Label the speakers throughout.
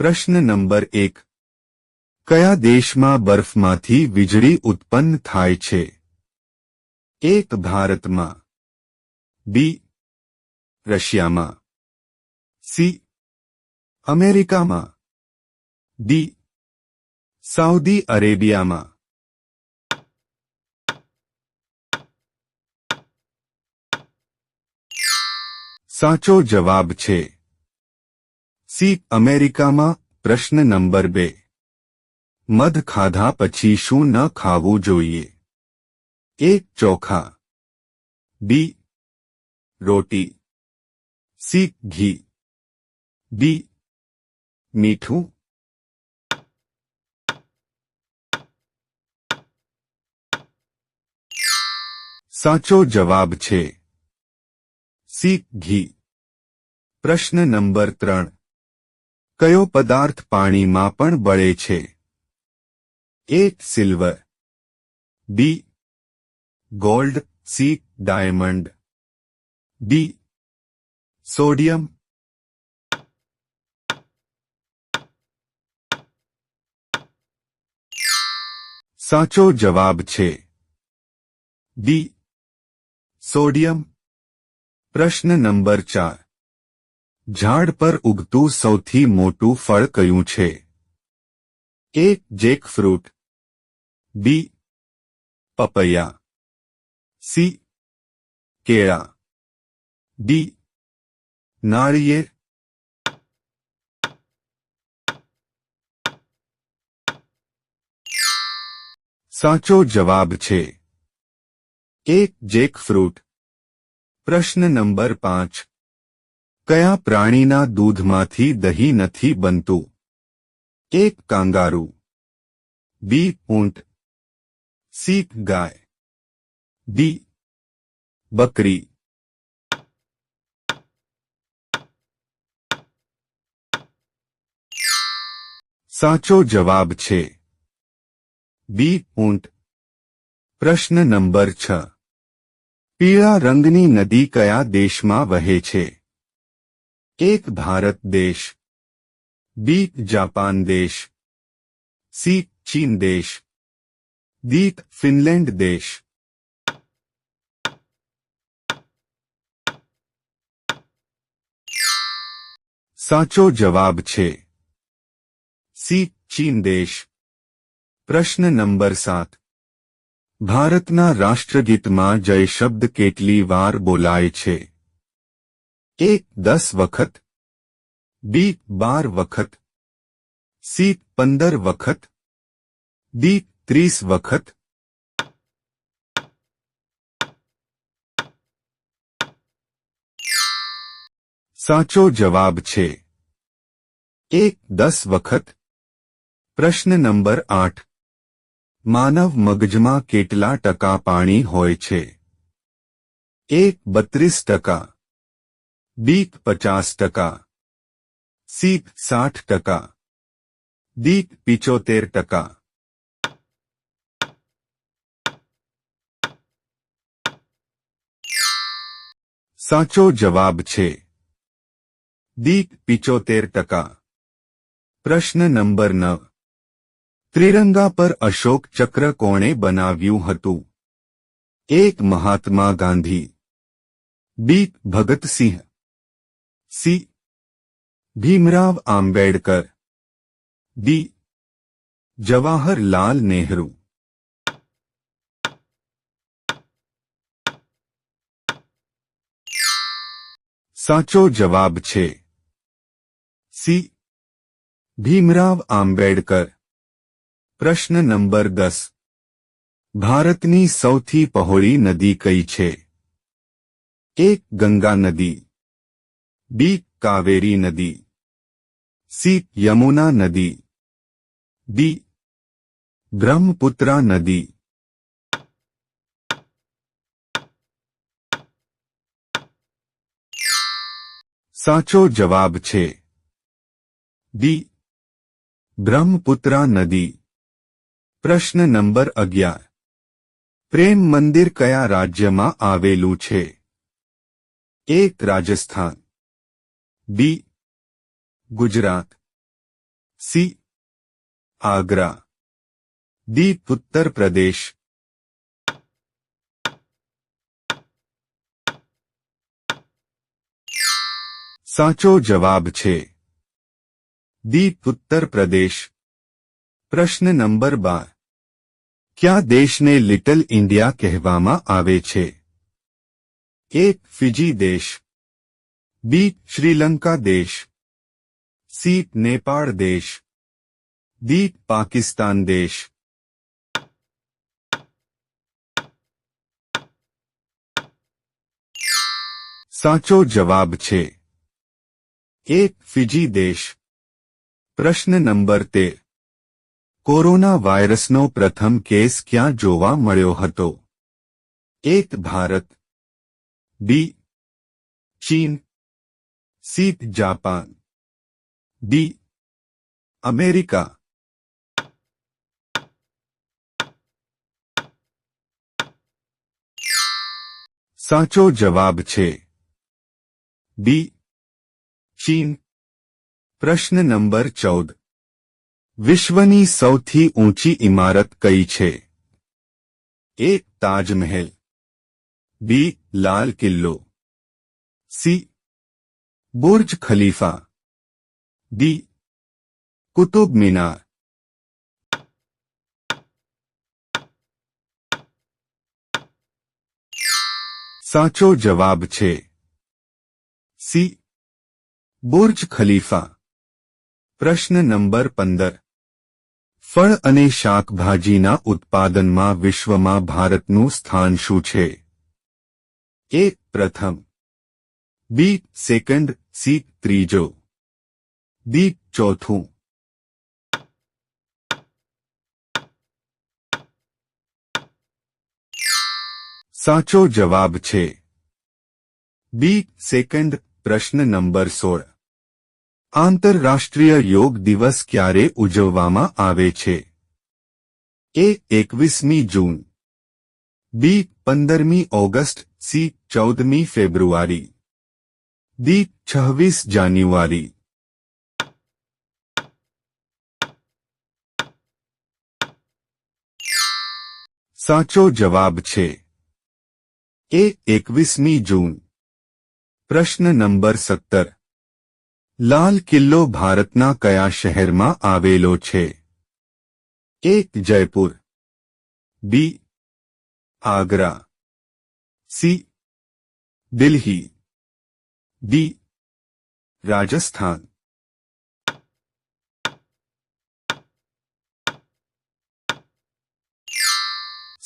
Speaker 1: પ્રશ્ન નંબર એક કયા દેશમાં બર્ફમાંથી વીજળી ઉત્પન્ન થાય છે એક ભારતમાં બી રશિયામાં સી અમેરિકામાં ડી સાઉદી અરેબિયામાં સાચો જવાબ છે सी अमेरिका में प्रश्न नंबर बे मध खाधा पी शू न खाव जो ये। एक चोखा बी रोटी सी घी बी मीठू साचो जवाब छे सी घी प्रश्न नंबर त्रण કયો પદાર્થ પાણીમાં પણ બળે છે એ silver B gold C diamond B sodium સાચો જવાબ છે ડી સોડિયમ પ્રશ્ન નંબર ચાર झाड़ पर उगत सौ मोटू फल क्यू छे A jackfruit B papaya C केड़ा डी नारिये साचो जवाब छे एक जेक फ्रूट प्रश्न नंबर पांच કયા પ્રાણીના દૂધમાંથી દહીં નથી બનતું એક કાંગારુ બી ઊંટ સી ગાય ડી બકરી સાચો જવાબ છે બી ઊંટ પ્રશ્ન નંબર છ પીળા રંગની નદી કયા દેશમાં વહે છે एक भारत देश बी जापान देश सी चीन देश दी फिनलैंड देश साचो जवाब छे सी चीन देश प्रश्न नंबर सात भारतना राष्ट्रगीत में जय शब्द केटली वार बोलाय छे ए 10 વખત બી 12 વખત સી 15 વખત ડી 30 વખત સાચો જવાબ છે એ 10 વખત પ્રશ્ન નંબર 8 માનવ મગજમાં કેટલા ટકા પાણી હોય છે એ 32% बी 50% सी 60% डी 75% સાચો જવાબ છે દી 75% પ્રશ્ન નંબર 9 ત્રિરંગા પર अशोक चक्र કોણે બનાવ્યું હતું એક Mahatma Gandhi B Bhagat Singh C Bhimrao Ambedkar D Jawaharlal Nehru સાચો જવાબ છે સી ભીમરાવ આંબેડકર પ્રશ્ન નંબર દસ ભારતની સૌથી પહોળી નદી કઈ છે એક ગંગા નદી b कावेरी नदी c यमुना नदी d ब्रह्मपुत्रा नदी સાચો જવાબ છે d ब्रह्मपुत्रा नदी પ્રશ્ન નંબર 11 પ્રેમ મંદિર કયા રાજ્યમાં આવેલું છે કે Rajasthan B Gujarat C Agra D Uttar Pradesh साचो जवाब छे दी उत्तर प्रदेश प्रश्न नंबर बार क्या देश ने लिटल इंडिया कहवामा आवे छे एक फिजी देश बी श्रीलंका देश सी नेपाल देश डी पाकिस्तान देश साचो जवाब छे एक फिजी देश प्रश्न नंबर ते कोरोना वायरस नो प्रथम केस क्या जोवा मर्यो हतो एक भारत बी चीन सी जापान डी अमेरिका साचो जवाब छे बी चीन प्रश्न नंबर चौद विश्वनी सौथी ऊंची इमारत कई छे ए ताजमहल बी लाल किल्लो सी બુર્જ ખલીફા દી કુતુબ મિનાર સાચો જવાબ છે સી બુર્જ ખલીફા પ્રશ્ન નંબર પંદર ફળ અને શાકભાજીના ઉત્પાદનમાં વિશ્વમાં ભારતનું સ્થાન શું છે એ પ્રથમ બી સેકન્ડ सी त्रीजो दी चौथों साचो जवाब छे बी सेकंड प्रश्न नंबर सोल आंतरराष्ट्रीय योग दिवस क्यारे उजवामा ए एकवीसमी जून बी पंदरमी ऑगस्ट सी चौदमी फेब्रुआरी दी छब्बीस जानुआरी साचो जवाब छे ए एकवीसमी जून प्रश्न नंबर सत्तर लाल किल्लो भारतना कया शहर में आवेलो छे एक Jaipur B Agra C Delhi D Rajasthan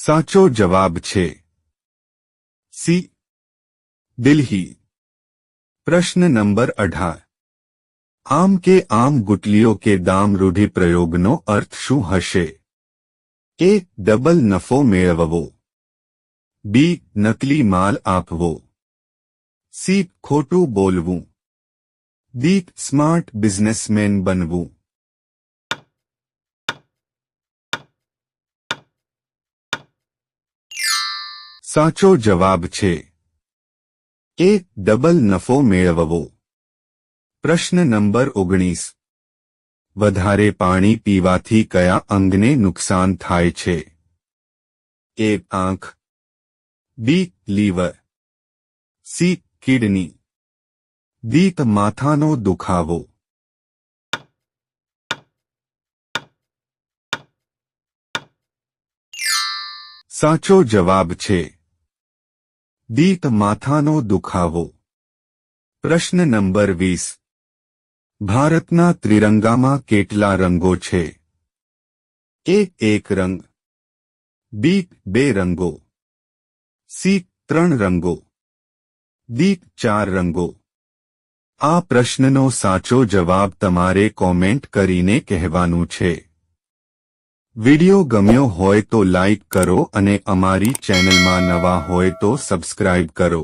Speaker 1: साचो जवाब छे सी दिल्ली प्रश्न नंबर अठार आम के आम गुटलियों के दाम रूढ़ी प्रयोग no earth shoe hey A double नफो मेलवो बी नकली माल आपवो सी खोटू बोलवू દીપ સ્માર્ટ બિઝનેસમેન બનવું સાચો જવાબ છે એક ડબલ નફો મેળવવો પ્રશ્ન નંબર ઓગણીસ વધારે પાણી પીવાથી કયા અંગને નુકસાન થાય છે એ આંખ બી લીવર સી કિડની દીત માથાનો દુખાવો સાચો જવાબ છે દીત માથાનો દુખાવો પ્રશ્ન નંબર વીસ ભારતના ત્રિરંગામાં કેટલા રંગો છે એ એક રંગ બી બે રંગો સી ત્રણ રંગો દી ચાર રંગો આ પ્રશ્નનો સાચો જવાબ તમારે કોમેન્ટ કરીને કહેવાનું છે વિડિયો ગમ્યો હોય તો લાઇક કરો અને અમારી ચેનલમાં નવા હોય તો સબસ્ક્રાઇબ કરો